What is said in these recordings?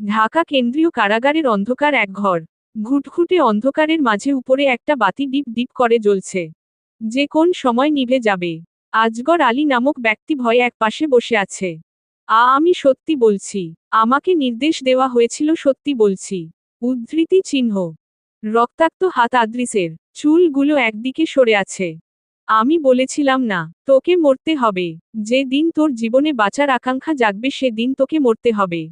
ঢাকা কেন্দ্রীয় কারাগারের অন্ধকার এক ঘর। ঘুটঘুটে অন্ধকারের মাঝে উপরে একটা বাতি ডিপ ডিপ করে জ্বলছে। যে কোন সময় নিভে যাবে। আজগর আলী নামক ব্যক্তি ভয়ে এক পাশে বসে আছে। আ, আমি সত্যি বলছি। আমাকে নির্দেশ দেওয়া হয়েছিল সত্যি বলছি। উদ্ধৃতি চিহ্ন। রক্তাক্ত হাত আদ্রিসের। চুলগুলো একদিকে সরে আছে। আমি বলেছিলাম না, তোকে মরতে হবে। যে দিন তোর জীবনে বাঁচার আকাঙ্ক্ষা জাগবে সে দিন তোকে মরতে হবে।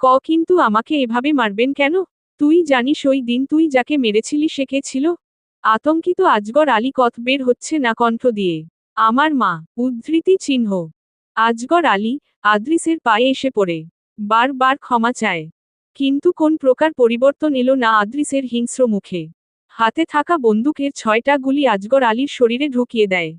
ক কিন্তু আমাকে এভাবে মারবেন কেন? তুই জানিস ওই দিন তুই যাকে মেরেছিলি সে কে ছিল? আতঙ্কিত আজগর আলী কথ বের হচ্ছে না কণ্ঠ দিয়ে। আমার মা, উদ্ধৃতি চিহ্ন। আজগর আলী, আদ্রিসের পায়ে এসে পড়ে। বারবার ক্ষমা চায়। কিন্তু কোন প্রকার পরিবর্তন এলো না আদ্রিসের হিংস্র মুখে। হাতে থাকা বন্দুকের ছয়টা গুলি আজগর আলীর শরীরে ঢুকিয়ে দেয়।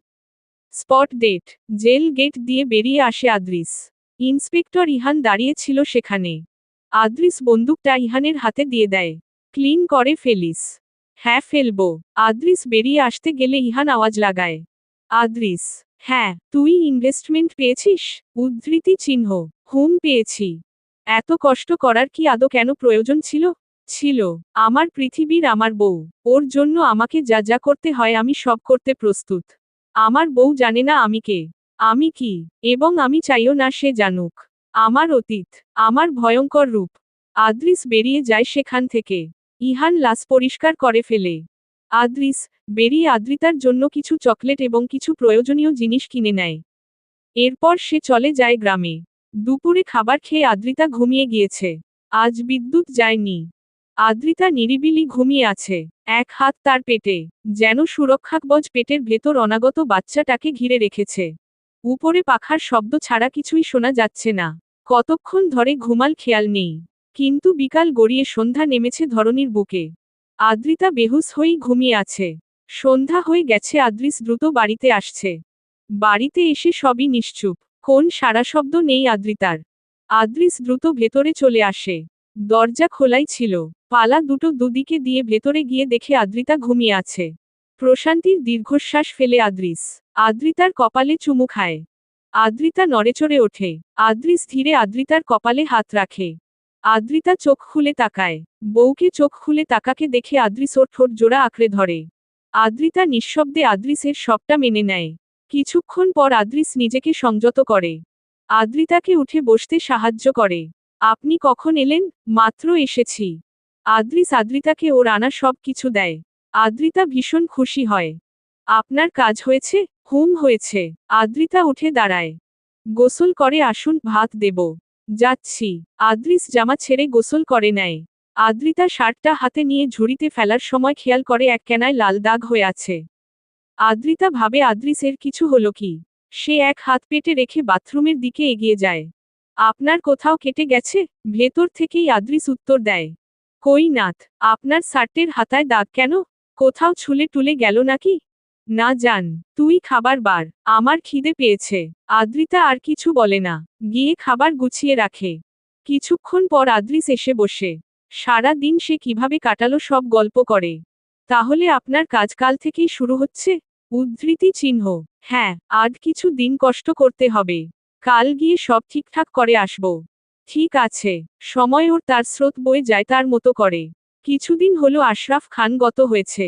স্পট ডেট, জেল গেট দিয়ে বেরিয়ে আসে আদ্রিস। ইন্সপেক্টর ইহান দাঁড়িয়ে ছিল সেখানে। আদ্রিস বন্দুকটা ইহানের হাতে দিয়ে দেয়। ক্লিন করে ফেলিস। হ্যাঁ ফেলব। আদ্রিস বেরিয়ে আসতে গেলে ইহান আওয়াজ লাগায়। আদ্রিস হ্যাঁ তুই ইনভেস্টমেন্ট পেয়েছিস? উদ্ধৃতি চিহ্ন। হুম, পেয়েছি। এত কষ্ট করার কি আদৌ কেন প্রয়োজন ছিল? ছিল। আমার পৃথিবীর আমার বউ। ওর জন্য আমাকে যা যা করতে হয় আমি সব করতে প্রস্তুত। আমার বউ জানে না আমি কে। আমি কি? এবং আমি চাইও না সে জানুক। আমার অতীত, আমার ভয়ঙ্কর রূপ। আদ্রিস বেরিয়ে যায় সেখান থেকে। ইহান লাশ পরিষ্কার করে ফেলে। আদ্রিস বেরিয়ে আদ্রিতার জন্য কিছু চকলেট এবং কিছু প্রয়োজনীয় জিনিস কিনে নেয়। এরপর সে চলে যায় গ্রামে। দুপুরে খাবার খেয়ে আদ্রিতা ঘুমিয়ে গিয়েছে। আজ বিদ্যুৎ যায়নি। আদ্রিতা নিরিবিলি ঘুমিয়ে আছে। এক হাত তার পেটে। যেন সুরক্ষাকবজ পেটের ভেতর অনাগত বাচ্চাটাকে ঘিরে রেখেছে। উপরে পাখার শব্দ ছাড়া কিছুই শোনা যাচ্ছে না। কতক্ষণ ধরে ঘুমাল খেয়াল নেই। কিন্তু বিকাল গড়িয়ে সন্ধ্যা নেমেছে ধরনীর বুকে। আদ্রিতা বেহুস হয়েই ঘুমিয়ে আছে। সন্ধ্যা হয়ে গেছে আদ্রিস দ্রুত বাড়িতে আসছে। বাড়িতে এসে সবই নিশ্চুপ। কোন সারা শব্দ নেই আদ্রিতার। আদ্রিস দ্রুত ভেতরে চলে আসে। দরজা খোলাই ছিল। পালা দুটো দুদিকে দিয়ে ভেতরে গিয়ে দেখে আদ্রিতা ঘুমিয়ে আছে। প্রশান্তির দীর্ঘশ্বাস ফেলে আদ্রিস। আদ্রিতার কপালে চুমু খায়। আদ্রিতা নড়েচড়ে ওঠে। আদ্রিস ধীরে আদ্রিতার কপালে হাত রাখে। আদ্রিতা চোখ খুলে তাকায়। বউকে চোখ খুলে তাকাকে দেখে আদ্রিস ওর ঠোঁট জোড়া আঁকড়ে ধরে। আদ্রিতা নিঃশব্দে আদ্রিসের সবটা মেনে নেয়। কিছুক্ষণ পর আদ্রিস নিজেকে সংযত করে। আদ্রিতাকে উঠে বসতে সাহায্য করে। আপনি কখন এলেন? মাত্র এসেছি। আদ্রিস আদ্রিতাকে ওর আনা সব কিছু দেয়। আদ্রিতা ভীষণ খুশি হয়। আপনার কাজ হয়েছে? হুম হয়েছে। আদ্রিতা উঠে দাঁড়ায়। গোসল করে আসুন, ভাত দেব। যাচ্ছি। আদ্রিস জামা ছেড়ে গোসল করে নেয়। আদ্রিতা শার্টটা হাতে নিয়ে ঝুড়িতে ফেলার সময় খেয়াল করে এক কেনায় লাল দাগ হয়ে আছে। আদ্রিতা ভাবে, আদ্রিসের কিছু হলো কি? সে এক হাত পেটে রেখে বাথরুমের দিকে এগিয়ে যায়। আপনার কোথাও কেটে গেছে? ভেতর থেকেই আদ্রিস উত্তর দেয়। কই নাথ, আপনার শার্টের হাতায় দাগ কেন? কোথাও ছুলে টুলে গেল নাকি? না যান তুই খাবার বার, আমার খিদে পেয়েছে। আদ্রিতা আর কিছু বলে না, গিয়ে খাবার গুছিয়ে রাখে। কিছুক্ষণ পর আদ্রিস এসে বসে। সারা দিন সে কীভাবে কাটালো সব গল্প করে। তাহলে আপনার কাজ কাল থেকেই শুরু হচ্ছে? উদ্ধৃতি চিহ্ন। হ্যাঁ আজ কিছু দিন কষ্ট করতে হবে। কাল গিয়ে সব ঠিকঠাক করে আসব। ঠিক আছে, সময় ওর তার স্রোত বয়ে যায় তার মতো করে। কিছুদিন হলো আশরাফ খান গত হয়েছে।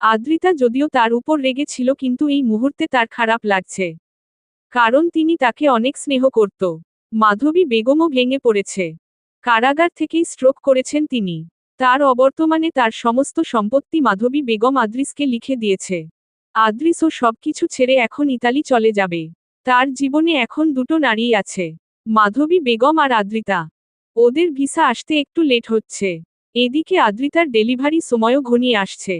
আদ্রিতা যদিও তার উপর রেগে ছিল কিন্তু এই মুহূর্তে তার খারাপ লাগছে। কারণ তিনি তাকে অনেক স্নেহ করত। মাধবী বেগমও ভেঙে পড়েছে। কারাগার থেকেই স্ট্রোক করেছেন তিনি। তার অবর্তমানে তার সমস্ত সম্পত্তি মাধবী বেগম আদ্রিসকে লিখে দিয়েছে। আদ্রিস ও সবকিছু ছেড়ে এখন ইতালি চলে যাবে। তার জীবনে এখন দুটো নারী আছে, মাধবী বেগম আর আদ্রিতা। ওদের ভিসা আসতে একটু লেট হচ্ছে। এদিকে আদ্রিতার ডেলিভারি সময়ও ঘনিয়ে আসছে।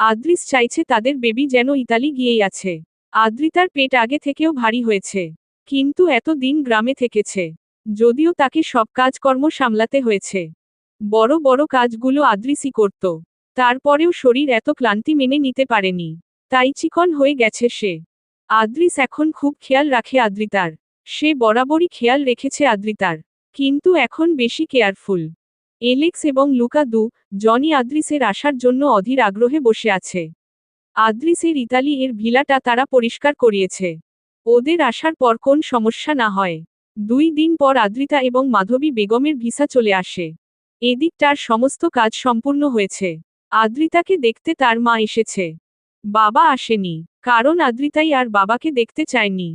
আদ্রিস চাইছে তাদের বেবি যেন ইতালি গিয়েই আছে। আদ্রিতার পেট আগে থেকেও ভারী হয়েছে, কিন্তু এত দিন গ্রামে থেকেছে, যদিও তাকে সব কাজকর্ম সামলাতে হয়েছে। বড় বড় কাজগুলো আদ্রিসই করত, তারপরেও শরীর এত ক্লান্তি মেনে নিতে পারেনি, তাই চিকন হয়ে গেছে সে। আদ্রিস এখন খুব খেয়াল রাখে আদ্রিতার, সে বরাবরই খেয়াল রেখেছে আদ্রিতার, কিন্তু এখন বেশি কেয়ারফুল। এলেক্স এবং লুকা দু, জনি আদ্রিসের আসার জন্য অধীর আগ্রহে বসে আছে। আদ্রিসের ইতালি এর ভিলাটা তারা পরিষ্কার করিয়েছে। ওদের আসার পর কোন সমস্যা না হয়। দুই দিন পর আদ্রিতা এবং মাধবী বেগমের ভিসা চলে আসে। এদিকটার সমস্ত কাজ সম্পূর্ণ হয়েছে। আদ্রিতাকে দেখতে তার মা এসেছে। বাবা আসেনি, কারণ আদ্রিতাই আর বাবাকে দেখতে চায়নি।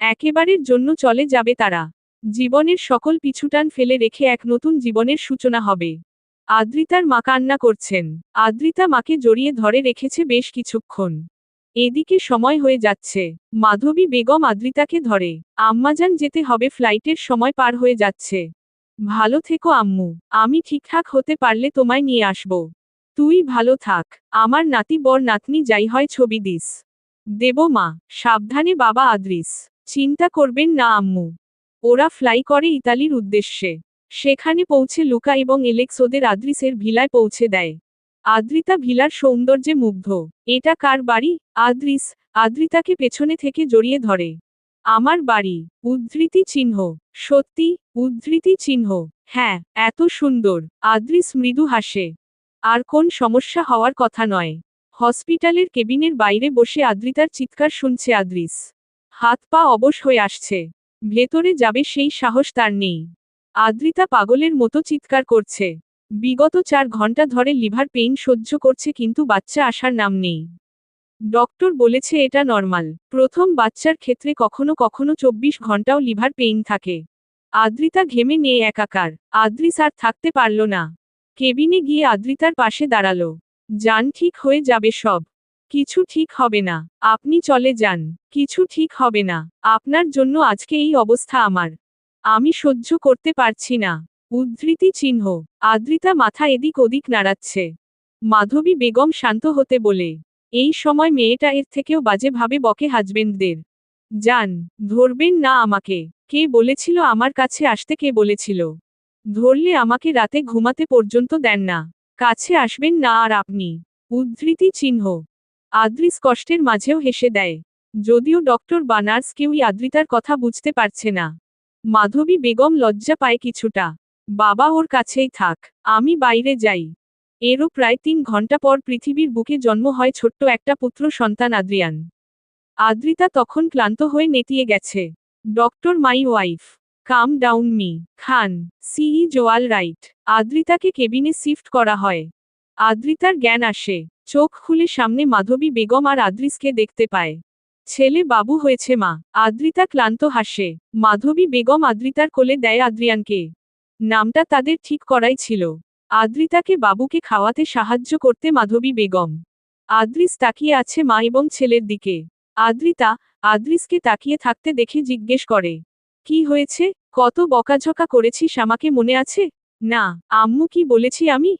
একেবারের জন্য চলে যাবে তারা। জীবনের সকল পিছুটান ফেলে রেখে এক নতুন জীবনের সূচনা হবে। আদ্রিতার মা কান্না করছেন। আদ্রিতা মাকে জড়িয়ে ধরে রেখেছে বেশ কিছুক্ষণ। এদিকে সময় হয়ে যাচ্ছে। মাধবী বেগম আদ্রিতাকে ধরে। আম্মাজান যেতে হবে ফ্লাইটের সময় পার হয়ে যাচ্ছে। ভালো থেকো আম্মু। আমি ঠিকঠাক হতে পারলে তোমায় নিয়ে আসব। তুই ভালো থাক। আমার নাতি বর নাতনি যাই হয় ছবি দিস। দেব মা, সাবধানে বাবা আদ্রিস। চিন্তা করবেন না আম্মু। ওরা ফ্লাই করে ইতালির উদ্দেশ্যে। সেখানে পৌঁছে লুকা এবং এলেক্স ওদের আদ্রিসের ভিলায় পৌঁছে দেয়। আদ্রিতা ভিলার সৌন্দর্যে মুগ্ধ। এটা কার বাড়ি? আদ্রিস, আদ্রিতাকে পেছনে থেকে জড়িয়ে ধরে। আমার বাড়ি। উদ্ধৃতি চিহ্ন। সত্যি, উদ্ধৃতি চিহ্ন। হ্যাঁ এত সুন্দর। আদ্রিস মৃদু হাসে। আর কোন সমস্যা হওয়ার কথা নয়। হসপিটালের কেবিনের বাইরে বসে আদ্রিতার চিৎকার শুনছে আদ্রিস। হাত পা অবশ হয়ে আসছে। ভেতরে যাবে সেই সাহস তার নেই। আদ্রিতা পাগলের মতো চিৎকার করছে। বিগত চার ঘণ্টা ধরে লিভার পেইন সহ্য করছে কিন্তু বাচ্চা আসার নাম নেই। ডক্টর বলেছে এটা নর্মাল। প্রথম বাচ্চার ক্ষেত্রে কখনো কখনো চব্বিশ ঘন্টাও লিভার পেইন থাকে। আদ্রিতা ঘেমে নিয়ে একাকার। আদ্রিস আর থাকতে পারল না। কেবিনে গিয়ে আদ্রিতার পাশে দাঁড়াল। যান ঠিক হয়ে যাবে সব। কিছু ঠিক হবে না। আপনি চলে যান। কিছু ঠিক হবে না। আপনার জন্য আজকে এই অবস্থা আমার। আমি সহ্য করতে পারছি না। উদ্ধৃতি চিহ্ন। আদ্রিতা মাথা এদিক ওদিক নাড়াচ্ছে। মাধবী বেগম শান্ত হতে বলে, এই সময় মেয়েটা এর থেকেও বাজেভাবে বকে হাজবেন্ডদের যান। ধরবেন না আমাকে। কে বলেছিল আমার কাছে আসতে? কে বলেছিল? ধরলে আমাকে রাতে ঘুমাতে পর্যন্ত দেন না। কাছে আসবেন না আর আপনি। উদ্ধৃতি চিহ্ন। আদ্রিস কষ্টের মাঝেও হেসে দেয়। যদিও ডক্টর বানার্স কেউই আদ্রিতার কথা বুঝতে পারছে না। মাধবী বেগম লজ্জা পায় কিছুটা। বাবা ওর কাছেই থাক, আমি বাইরে যাই। এরও প্রায় তিন ঘণ্টা পর পৃথিবীর বুকে জন্ম হয় ছোট্ট একটা পুত্র সন্তান আদ্রিয়ান। আদ্রিতা তখন ক্লান্ত হয়ে নেতিয়ে গেছে। Doctor, my wife, calm down me, খান সিই জোয়াল রাইট, আদ্রিতাকে কেবিনে শিফট করা হয়। আদ্রিতার জ্ঞান আসে। চোখ খুলে সামনে মাধবী বেগম আর আদ্রিসকে দেখতে পায়। ছেলে বাবু হয়েছে মা। আদ্রিতা ক্লান্ত হাসে। মাধবী বেগম আদ্রিতার কোলে দেয় আদ্রিয়ানকে। নামটা তাদের ঠিক করাই ছিল। আদ্রিতাকে বাবুকে খাওয়াতে সাহায্য করতে মাধবী বেগম। আদ্রিস তাকিয়ে আছে মা এবং ছেলের দিকে। আদ্রিতা, আদ্রিসকে তাকিয়ে থাকতে দেখে জিজ্ঞেস করে, কি হয়েছে? কত বকাঝকা করেছিস আমাকে মনে আছে? না, আম্মু কি বলেছি আমি?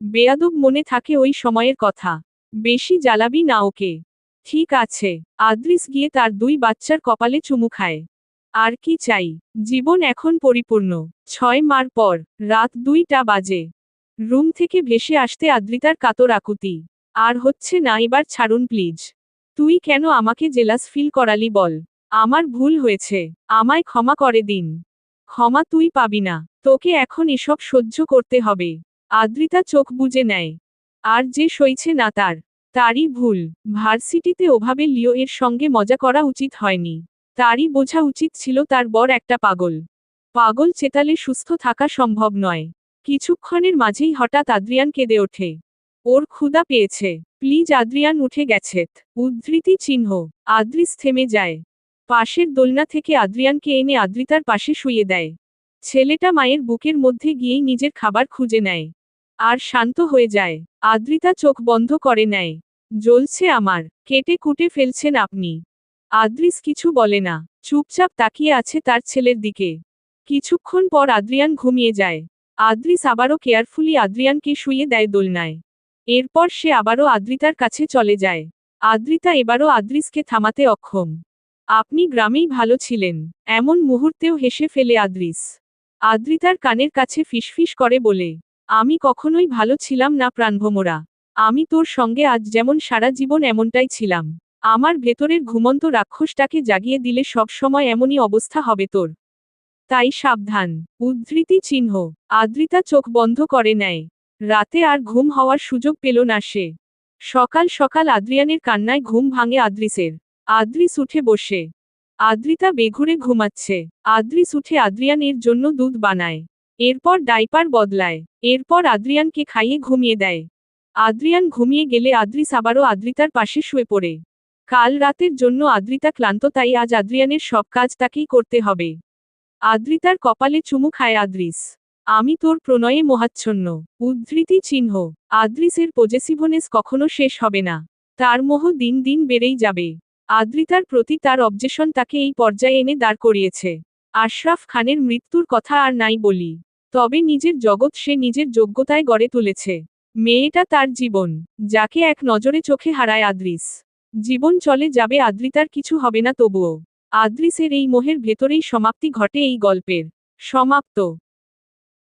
বেয়াদব মনে থাকে ওই সময়ের কথা। বেশি জ্বালাবি না ওকে। ঠিক আছে, আদ্রিস গিয়ে তার দুই বাচ্চার কপালে চুমু খায়। আর কি চাই? জীবন এখন পরিপূর্ণ। ছয় মার পর, রাত দুইটা বাজে। রুম থেকে ভেসে আসতে আদ্রিতার কাতর আকুতি। আর হচ্ছে না এবার ছাড়ুন প্লিজ। তুই কেন আমাকে জেলাস ফিল করালি বল? আমার ভুল হয়েছে। আমায় ক্ষমা করে দিন। ক্ষমা তুই পাবি না। তোকে এখন এসব সহ্য করতে হবে। আদ্রিতা চোখ বুজে নেয়। আর যে সইছে না তার, তারই ভুল। ভার্সিটিতে ওভাবে লিও এর সঙ্গে মজা করা উচিত হয়নি। তারই বোঝা উচিত ছিল তার বর একটা পাগল। পাগল চেতালে সুস্থ থাকা সম্ভব নয়। কিছুক্ষণের মাঝেই হঠাৎ আদ্রিয়ান কেঁদে ওঠে। ওর ক্ষুদা পেয়েছে। প্লিজ আদ্রিয়ান উঠে গেছেত উদ্ধৃতি চিহ্ন। আদ্রিস থেমে যায়। পাশের দোলনা থেকে আদ্রিয়ানকে এনে আদ্রিতার পাশে শুয়ে দেয়। ছেলেটা মায়ের বুকের মধ্যে গিয়েই নিজের খাবার খুঁজে নেয়। আর শান্ত হয়ে যায়। আদ্রিতা চোখ বন্ধ করে নেয়। জ্বলছে আমার। কেটে কুটে ফেলছেন আপনি। আদ্রিস কিছু বলে না। চুপচাপ তাকিয়ে আছে তার ছেলের দিকে। কিছুক্ষণ পর আদ্রিয়ান ঘুমিয়ে যায়। আদ্রিস আবারও কেয়ারফুলি আদ্রিয়ানকে শুয়ে দেয় দোলনায়। এরপর সে আবারও আদ্রিতার কাছে চলে যায়। আদ্রিতা এবারও আদ্রিসকে থামাতে অক্ষম। আপনি গ্রামেই ভালো ছিলেন। এমন মুহূর্তেও হেসে ফেলে আদ্রিস। আদ্রিতার কানের কাছে ফিসফিস করে বলে আমি কখনোই ভালো ছিলাম না, প্রাণভোমরা। আমি তোর সঙ্গে আজ যেমন সারা জীবন এমনটাই ছিলাম। আমার ভেতরের ঘুমন্ত রাক্ষসটাকে জাগিয়ে দিলে সব সময় এমনই অবস্থা হবে তোর। তাই সাবধান। উদ্ধৃতি চিহ্ন। আদ্রিতা চোখ বন্ধ করে নেয়। রাতে আর ঘুম হওয়ার সুযোগ পেল না সে। সকাল সকাল আদ্রিয়ানের কান্নায় ঘুম ভাঙে আদ্রিসের। আদ্রিস উঠে বসে। আদ্রিতা বেঘুরে ঘুমাচ্ছে। আদ্রিস উঠে আদ্রিয়ানের জন্য দুধ বানায়। এরপর ডাইপার বদলায়। এরপর আদ্রিয়ানকে খাইয়ে ঘুমিয়ে দেয়। আদ্রিয়ান ঘুমিয়ে গেলে আদ্রিস আবারও আদ্রিতার পাশে শুয়ে পড়ে। কাল রাতের জন্য আদ্রিতা ক্লান্ত, তাই আজ আদ্রিয়ানের সব কাজ তাকেই করতে হবে। আদ্রিতার কপালে চুমু খায় আদ্রিস। আমি তোর প্রণয়ে মোহাচ্ছন্ন। উদ্ধৃতি চিহ্ন। আদ্রিসের পজেসিভনেস কখনো শেষ হবে না। তার মোহ দিন দিন বেড়েই যাবে। আদ্রিতার প্রতি তার অবজেশন তাকে এই পর্যায়ে এনে দাঁড় করিয়েছে। আশরাফ খানের মৃত্যুর কথা আর নাই বলি। তবে নিজের জগৎ সে নিজের যোগ্যতায় গড়ে তুলেছে। মেয়েটা তার জীবন, যাকে এক নজরে চোখে হারায় আদ্রিস। জীবন চলে যাবে আদ্রিতার কিছু হবে না তবুও। আদ্রিসের এই মোহের ভেতরেই সমাপ্তি ঘটে এই গল্পের। সমাপ্ত।